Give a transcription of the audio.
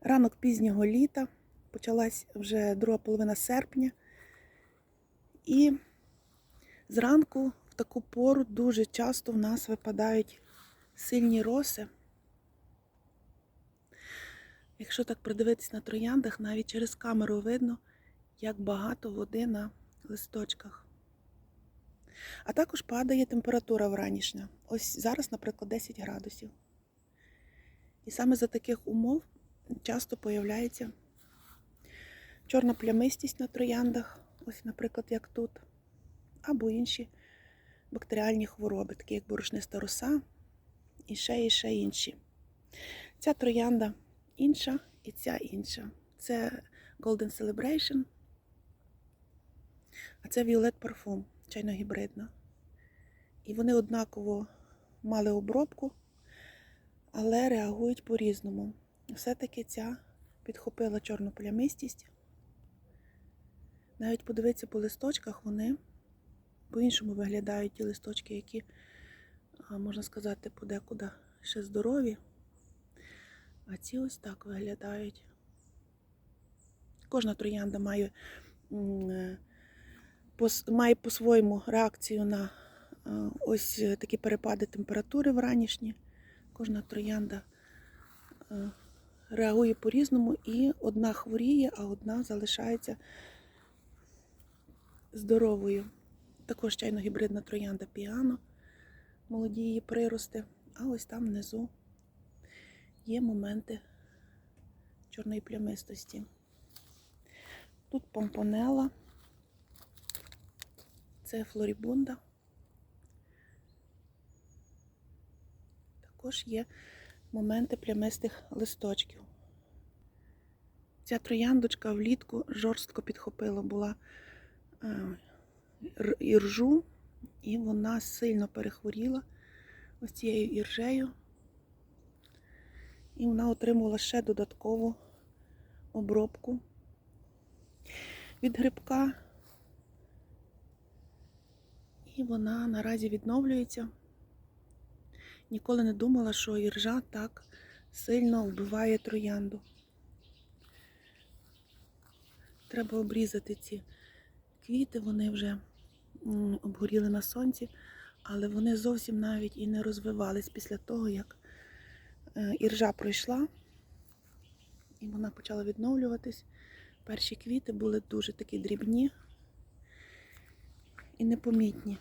Ранок пізнього літа, почалась вже друга половина серпня. І зранку в таку пору дуже часто в нас випадають сильні роси. Якщо так придивитись на трояндах, навіть через камеру видно, як багато води на листочках. А також падає температура вранішня. Ось зараз, наприклад, 10 градусів. І саме за таких умов часто появляється чорна плямистість на трояндах, ось, наприклад, як тут, або інші бактеріальні хвороби, такі як борошниста роса, і ще і ще інші. Ця троянда інша і ця інша. Це Golden Celebration, а це Violet Parfum, чайно-гібридна. І вони однаково мали обробку, але реагують по-різному. Все-таки ця підхопила чорну плямистість. Навіть подивитися по листочках, вони по-іншому виглядають ті листочки, які, можна сказати, подекуди ще здорові. А ці ось так виглядають. Кожна троянда має, е, має по-своєму реакцію на ось такі перепади температури вранішні. Кожна троянда е, реагує по-різному, і одна хворіє, а одна залишається здоровою. Також чайно-гібридна троянда піано, молоді її прирости, а ось там внизу є моменти чорної плямистості. Тут помпонела, це флорібунда. Також є моменти плямистих листочків. Ця трояндочка влітку жорстко підхопила була е, іржу, і вона сильно перехворіла ось цією іржею. І вона отримувала ще додаткову обробку від грибка. І вона наразі відновлюється. Ніколи не думала, що іржа так сильно вбиває троянду. Треба обрізати ці квіти, вони вже обгоріли на сонці, але вони зовсім навіть і не розвивались після того, як е, іржа пройшла, і вона почала відновлюватись. Перші квіти були дуже такі дрібні і непомітні.